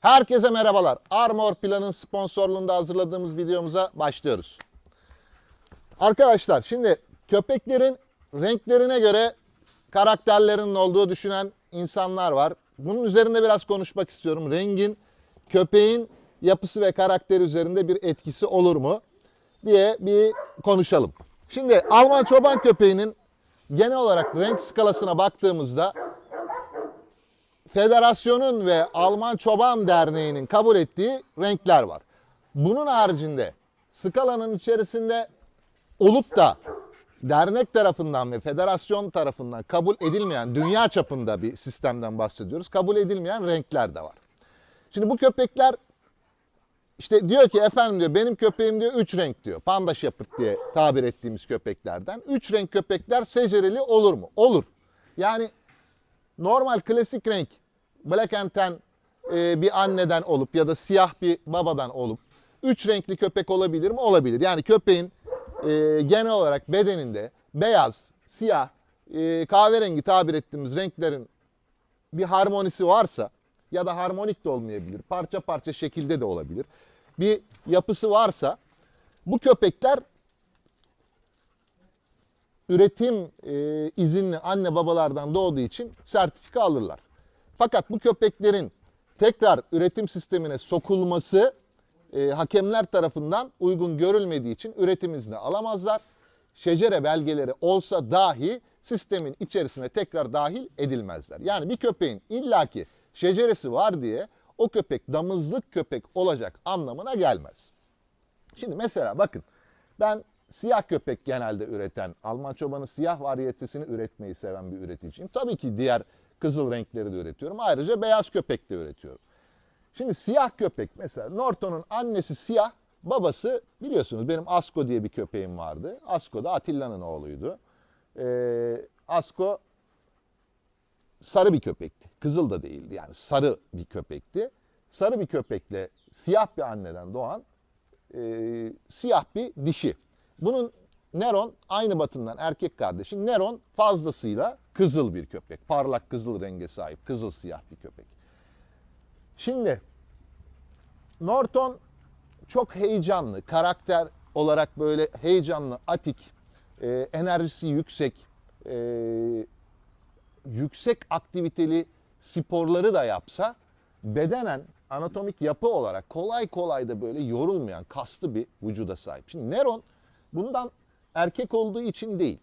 Herkese merhabalar. Armor Plan'ın sponsorluğunda hazırladığımız videomuza başlıyoruz. Arkadaşlar şimdi köpeklerin renklerine göre karakterlerinin olduğu düşünen insanlar var. Bunun üzerinde biraz konuşmak istiyorum. Rengin köpeğin yapısı ve karakteri üzerinde bir etkisi olur mu diye bir konuşalım. Şimdi Alman çoban köpeğinin genel olarak renk skalasına baktığımızda federasyonun ve Alman Çoban Derneği'nin kabul ettiği renkler var. Bunun haricinde skalanın içerisinde olup da dernek tarafından ve federasyon tarafından kabul edilmeyen dünya çapında bir sistemden bahsediyoruz. Kabul edilmeyen renkler de var. Şimdi bu köpekler işte diyor ki efendim diyor benim köpeğim diyor 3 renk diyor. Panda Shepherd diye tabir ettiğimiz köpeklerden. 3 renk köpekler secereli olur mu? Olur. Yani normal klasik renk black and tan e, bir anneden olup ya da siyah bir babadan olup üç renkli köpek olabilir mi? Olabilir. Yani köpeğin e, genel olarak bedeninde beyaz, siyah, e, kahverengi tabir ettiğimiz renklerin bir harmonisi varsa ya da harmonik de olmayabilir. Parça parça şekilde de olabilir. Bir yapısı varsa bu köpekler üretim e, izinli anne babalardan doğduğu için sertifika alırlar. Fakat bu köpeklerin tekrar üretim sistemine sokulması e, hakemler tarafından uygun görülmediği için üretim izni alamazlar. Şecere belgeleri olsa dahi sistemin içerisine tekrar dahil edilmezler. Yani bir köpeğin illaki şeceresi var diye o köpek damızlık köpek olacak anlamına gelmez. Şimdi mesela bakın ben siyah köpek genelde üreten, Alman çobanı siyah variyetesini üretmeyi seven bir üreticiyim. Tabii ki diğer kızıl renkleri de üretiyorum. Ayrıca beyaz köpek de üretiyorum. Şimdi siyah köpek mesela Norton'un annesi siyah, babası biliyorsunuz benim Asko diye bir köpeğim vardı. Asko da Atilla'nın oğluydu. Ee, Asko sarı bir köpekti. Kızıl da değildi yani sarı bir köpekti. Sarı bir köpekle siyah bir anneden doğan e, siyah bir dişi. Bunun Neron aynı batından erkek kardeşi. Neron fazlasıyla kızıl bir köpek. Parlak kızıl renge sahip, kızıl siyah bir köpek. Şimdi Norton çok heyecanlı, karakter olarak böyle heyecanlı, atik, e, enerjisi yüksek, e, yüksek aktiviteli sporları da yapsa bedenen anatomik yapı olarak kolay kolay da böyle yorulmayan kaslı bir vücuda sahip. Şimdi Neron bundan erkek olduğu için değil.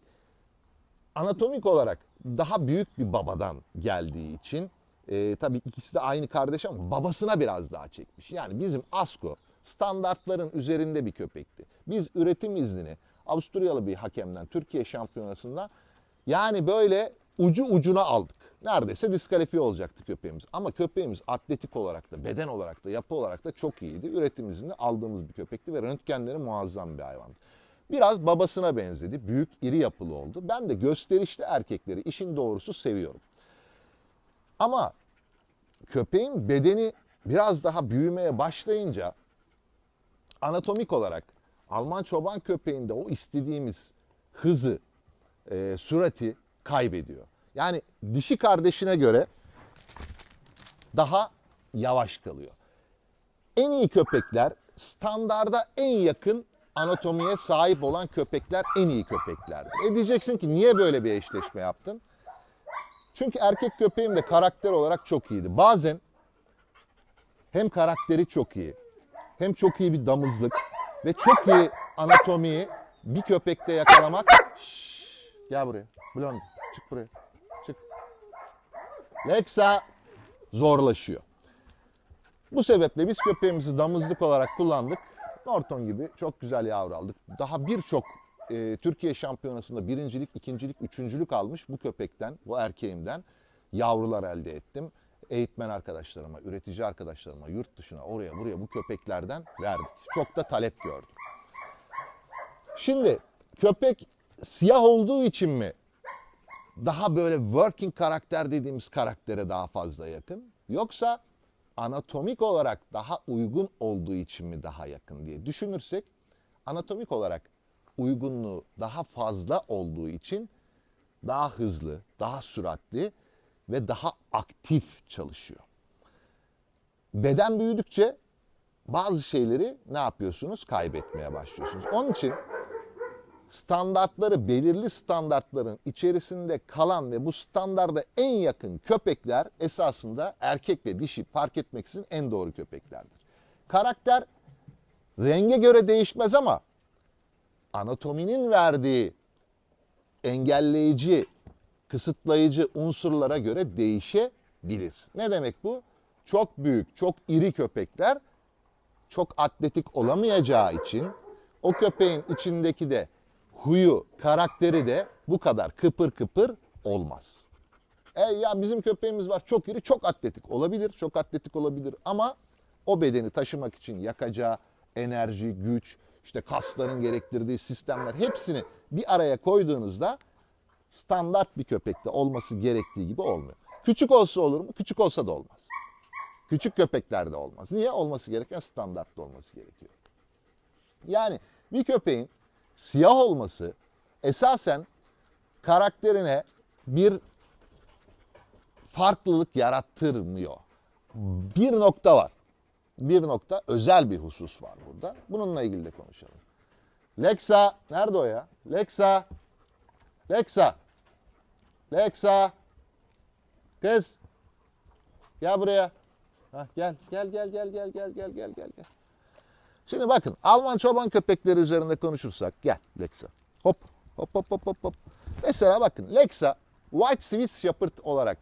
Anatomik olarak daha büyük bir babadan geldiği için e, tabii ikisi de aynı kardeş ama babasına biraz daha çekmiş. Yani bizim Asko standartların üzerinde bir köpekti. Biz üretim iznini Avusturyalı bir hakemden Türkiye şampiyonasında yani böyle ucu ucuna aldık. Neredeyse diskalifiye olacaktı köpeğimiz. Ama köpeğimiz atletik olarak da, beden olarak da, yapı olarak da çok iyiydi. Üretim iznini aldığımız bir köpekti ve röntgenleri muazzam bir hayvandı. Biraz babasına benzedi. Büyük, iri yapılı oldu. Ben de gösterişli erkekleri işin doğrusu seviyorum. Ama köpeğin bedeni biraz daha büyümeye başlayınca anatomik olarak Alman çoban köpeğinde o istediğimiz hızı, e, sürati kaybediyor. Yani dişi kardeşine göre daha yavaş kalıyor. En iyi köpekler standarda en yakın anatomiye sahip olan köpekler en iyi köpeklerdir. E diyeceksin ki niye böyle bir eşleşme yaptın? Çünkü erkek köpeğim de karakter olarak çok iyiydi. Bazen hem karakteri çok iyi, hem çok iyi bir damızlık ve çok iyi anatomiyi bir köpekte yakalamak. Şşş, gel buraya. Blondie, çık buraya. Çık. Lexa zorlaşıyor. Bu sebeple biz köpeğimizi damızlık olarak kullandık. Norton gibi çok güzel yavru aldık. Daha birçok e, Türkiye şampiyonasında birincilik, ikincilik, üçüncülük almış bu köpekten, bu erkeğimden yavrular elde ettim. Eğitmen arkadaşlarıma, üretici arkadaşlarıma, yurt dışına, oraya buraya bu köpeklerden verdik. Çok da talep gördüm. Şimdi köpek siyah olduğu için mi daha böyle working karakter dediğimiz karaktere daha fazla yakın? Yoksa anatomik olarak daha uygun olduğu için mi daha yakın diye düşünürsek anatomik olarak uygunluğu daha fazla olduğu için daha hızlı, daha süratli ve daha aktif çalışıyor. beden büyüdükçe bazı şeyleri ne yapıyorsunuz? Kaybetmeye başlıyorsunuz. Onun için standartları, belirli standartların içerisinde kalan ve bu standarda en yakın köpekler esasında erkek ve dişi fark etmeksizin en doğru köpeklerdir. Karakter renge göre değişmez ama anatominin verdiği engelleyici, kısıtlayıcı unsurlara göre değişebilir. Ne demek bu? Çok büyük, çok iri köpekler çok atletik olamayacağı için o köpeğin içindeki de huyu, karakteri de bu kadar kıpır kıpır olmaz. E ya bizim köpeğimiz var çok iri, çok atletik olabilir, çok atletik olabilir ama o bedeni taşımak için yakacağı enerji, güç, işte kasların gerektirdiği sistemler hepsini bir araya koyduğunuzda standart bir köpekte olması gerektiği gibi olmuyor. Küçük olsa olur mu? Küçük olsa da olmaz. Küçük köpeklerde olmaz. Niye? Olması gereken standartta olması gerekiyor. Yani bir köpeğin siyah olması esasen karakterine bir farklılık yarattırmıyor. Bir nokta var. Bir nokta özel bir husus var burada. Bununla ilgili de konuşalım. Lexa nerede o ya? Lexa. Lexa. Lexa. Kız. Gel buraya. Hah, gel gel gel gel gel gel gel gel gel. Şimdi bakın Alman çoban köpekleri üzerinde konuşursak gel Lexa. Hop hop hop hop hop hop. Mesela bakın Lexa White Swiss Shepherd olarak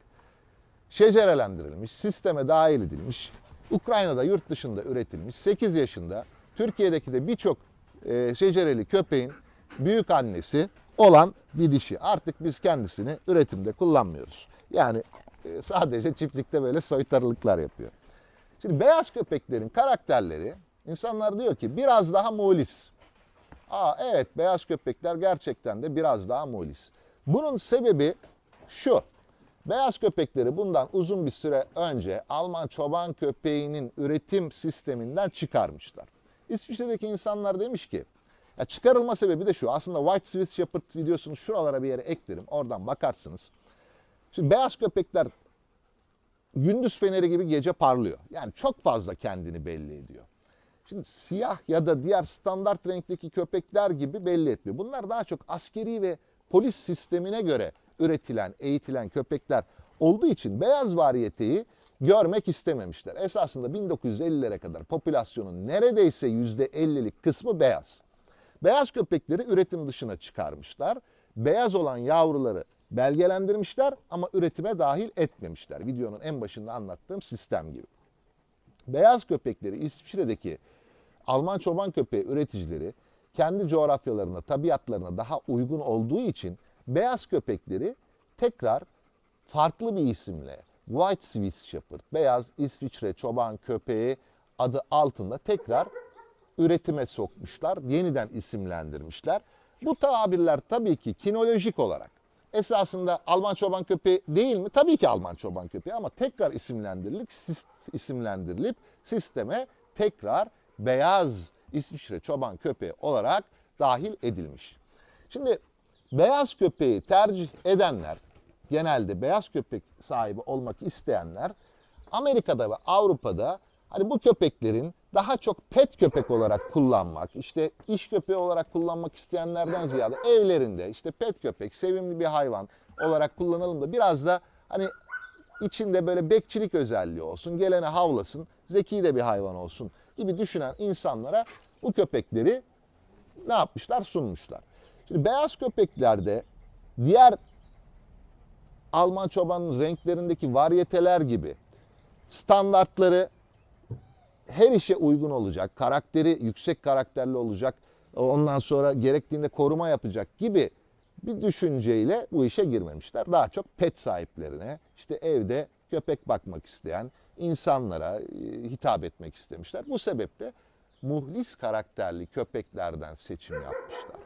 şecerelendirilmiş, sisteme dahil edilmiş. Ukrayna'da yurt dışında üretilmiş 8 yaşında Türkiye'deki de birçok e, şecereli köpeğin büyük annesi olan bir dişi. Artık biz kendisini üretimde kullanmıyoruz. Yani e, sadece çiftlikte böyle soytarılıklar yapıyor. Şimdi beyaz köpeklerin karakterleri insanlar diyor ki biraz daha mulis. Aa evet beyaz köpekler gerçekten de biraz daha mulis. Bunun sebebi şu. Beyaz köpekleri bundan uzun bir süre önce Alman çoban köpeğinin üretim sisteminden çıkarmışlar. İsviçre'deki insanlar demiş ki ya çıkarılma sebebi de şu. Aslında White Swiss Shepherd videosunu şuralara bir yere eklerim. Oradan bakarsınız. Şimdi beyaz köpekler gündüz feneri gibi gece parlıyor. Yani çok fazla kendini belli ediyor. Şimdi siyah ya da diğer standart renkteki köpekler gibi belli etmiyor. Bunlar daha çok askeri ve polis sistemine göre üretilen, eğitilen köpekler olduğu için beyaz variyeteyi görmek istememişler. Esasında 1950'lere kadar popülasyonun neredeyse %50'lik kısmı beyaz. Beyaz köpekleri üretim dışına çıkarmışlar. Beyaz olan yavruları belgelendirmişler ama üretime dahil etmemişler. Videonun en başında anlattığım sistem gibi. Beyaz köpekleri İsviçre'deki Alman çoban köpeği üreticileri kendi coğrafyalarına, tabiatlarına daha uygun olduğu için beyaz köpekleri tekrar farklı bir isimle White Swiss Shepherd, beyaz İsviçre çoban köpeği adı altında tekrar üretime sokmuşlar, yeniden isimlendirmişler. Bu tabirler tabii ki kinolojik olarak esasında Alman çoban köpeği değil mi? Tabii ki Alman çoban köpeği ama tekrar isimlendirilip isimlendirilip sisteme tekrar beyaz İsviçre çoban köpeği olarak dahil edilmiş. Şimdi beyaz köpeği tercih edenler, genelde beyaz köpek sahibi olmak isteyenler Amerika'da ve Avrupa'da hani bu köpeklerin daha çok pet köpek olarak kullanmak, işte iş köpeği olarak kullanmak isteyenlerden ziyade evlerinde işte pet köpek, sevimli bir hayvan olarak kullanalım da biraz da hani içinde böyle bekçilik özelliği olsun, gelene havlasın, zeki de bir hayvan olsun gibi düşünen insanlara bu köpekleri ne yapmışlar? Sunmuşlar. Şimdi beyaz köpeklerde diğer Alman çobanın renklerindeki varyeteler gibi standartları her işe uygun olacak, karakteri yüksek karakterli olacak, ondan sonra gerektiğinde koruma yapacak gibi bir düşünceyle bu işe girmemişler. Daha çok pet sahiplerine, işte evde köpek bakmak isteyen insanlara e, hitap etmek istemişler. Bu sebeple muhlis karakterli köpeklerden seçim yapmışlar.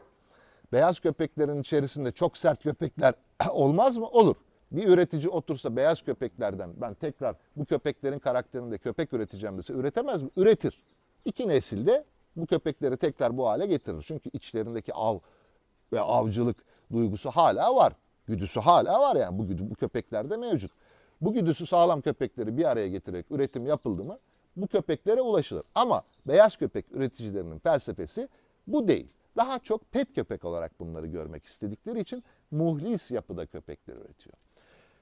Beyaz köpeklerin içerisinde çok sert köpekler olmaz mı? Olur. Bir üretici otursa beyaz köpeklerden ben tekrar bu köpeklerin karakterinde köpek üreteceğim dese üretemez mi? Üretir. İki nesilde bu köpekleri tekrar bu hale getirir. Çünkü içlerindeki av ve avcılık duygusu hala var. Güdüsü hala var yani bu güdü bu köpeklerde mevcut. Bu güdüsü sağlam köpekleri bir araya getirerek üretim yapıldı mı bu köpeklere ulaşılır. Ama beyaz köpek üreticilerinin felsefesi bu değil. Daha çok pet köpek olarak bunları görmek istedikleri için muhlis yapıda köpekler üretiyor.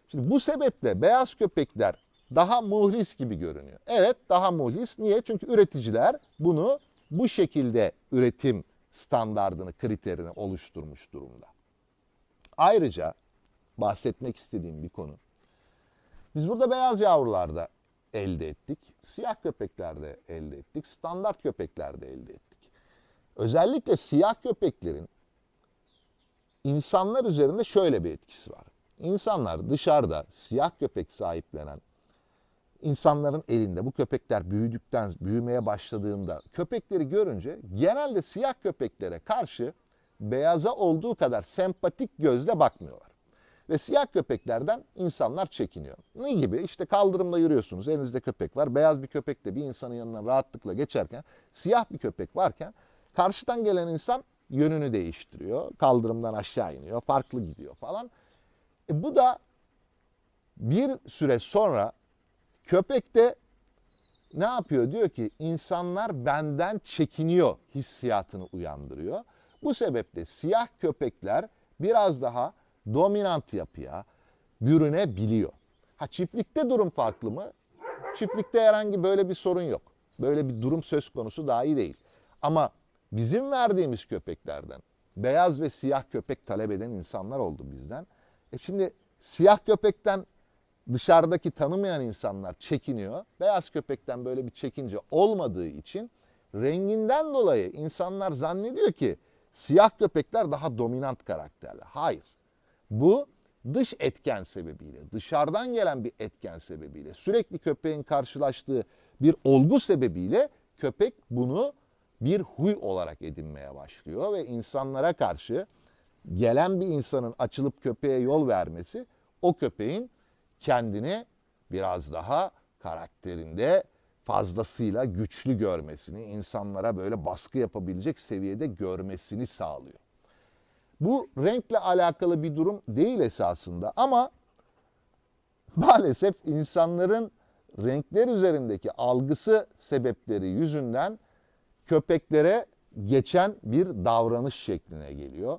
Şimdi bu sebeple beyaz köpekler daha muhlis gibi görünüyor. Evet daha muhlis. Niye? Çünkü üreticiler bunu bu şekilde üretim standardını, kriterini oluşturmuş durumda. Ayrıca bahsetmek istediğim bir konu. Biz burada beyaz yavrular da elde ettik. Siyah köpekler de elde ettik. Standart köpekler de elde ettik. Özellikle siyah köpeklerin insanlar üzerinde şöyle bir etkisi var. İnsanlar dışarıda siyah köpek sahiplenen insanların elinde bu köpekler büyüdükten büyümeye başladığında köpekleri görünce genelde siyah köpeklere karşı beyaza olduğu kadar sempatik gözle bakmıyorlar. Ve siyah köpeklerden insanlar çekiniyor. Ne gibi? İşte kaldırımda yürüyorsunuz, elinizde köpek var. Beyaz bir köpek de bir insanın yanına rahatlıkla geçerken, siyah bir köpek varken karşıdan gelen insan yönünü değiştiriyor. Kaldırımdan aşağı iniyor, farklı gidiyor falan. E bu da bir süre sonra köpekte ne yapıyor? Diyor ki insanlar benden çekiniyor hissiyatını uyandırıyor. Bu sebeple siyah köpekler biraz daha dominant yapıya bürünebiliyor. Ha çiftlikte durum farklı mı? Çiftlikte herhangi böyle bir sorun yok. Böyle bir durum söz konusu dahi değil. Ama bizim verdiğimiz köpeklerden beyaz ve siyah köpek talep eden insanlar oldu bizden. E şimdi siyah köpekten dışarıdaki tanımayan insanlar çekiniyor. Beyaz köpekten böyle bir çekince olmadığı için renginden dolayı insanlar zannediyor ki siyah köpekler daha dominant karakterler. Hayır. Bu dış etken sebebiyle, dışarıdan gelen bir etken sebebiyle, sürekli köpeğin karşılaştığı bir olgu sebebiyle köpek bunu bir huy olarak edinmeye başlıyor ve insanlara karşı gelen bir insanın açılıp köpeğe yol vermesi o köpeğin kendini biraz daha karakterinde fazlasıyla güçlü görmesini, insanlara böyle baskı yapabilecek seviyede görmesini sağlıyor. Bu renkle alakalı bir durum değil esasında ama maalesef insanların renkler üzerindeki algısı sebepleri yüzünden köpeklere geçen bir davranış şekline geliyor.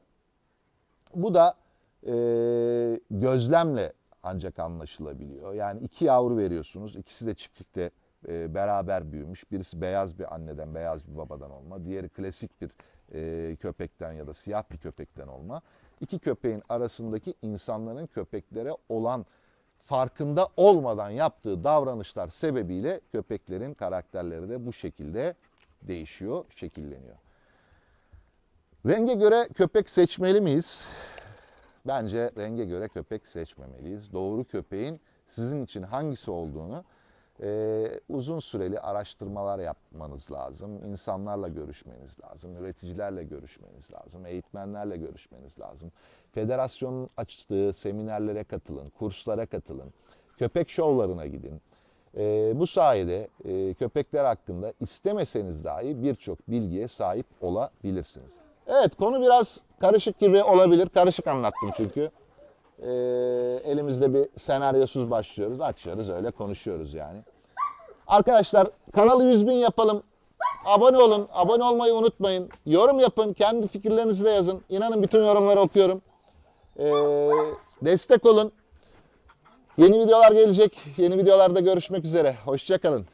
Bu da e, gözlemle ancak anlaşılabiliyor. Yani iki yavru veriyorsunuz. ikisi de çiftlikte e, beraber büyümüş. Birisi beyaz bir anneden, beyaz bir babadan olma. Diğeri klasik bir e, köpekten ya da siyah bir köpekten olma. İki köpeğin arasındaki insanların köpeklere olan farkında olmadan yaptığı davranışlar sebebiyle köpeklerin karakterleri de bu şekilde değişiyor, şekilleniyor. Renge göre köpek seçmeli miyiz? Bence renge göre köpek seçmemeliyiz. Doğru köpeğin sizin için hangisi olduğunu e, uzun süreli araştırmalar yapmanız lazım. İnsanlarla görüşmeniz lazım. Üreticilerle görüşmeniz lazım. Eğitmenlerle görüşmeniz lazım. Federasyonun açtığı seminerlere katılın, kurslara katılın. Köpek şovlarına gidin. E, bu sayede e, köpekler hakkında istemeseniz dahi birçok bilgiye sahip olabilirsiniz. Evet konu biraz karışık gibi olabilir. Karışık anlattım çünkü. Ee, elimizde bir senaryosuz başlıyoruz. Açıyoruz öyle konuşuyoruz yani. Arkadaşlar kanalı 100 bin yapalım. Abone olun. Abone olmayı unutmayın. Yorum yapın. Kendi fikirlerinizi de yazın. İnanın bütün yorumları okuyorum. Ee, destek olun. Yeni videolar gelecek. Yeni videolarda görüşmek üzere. Hoşçakalın.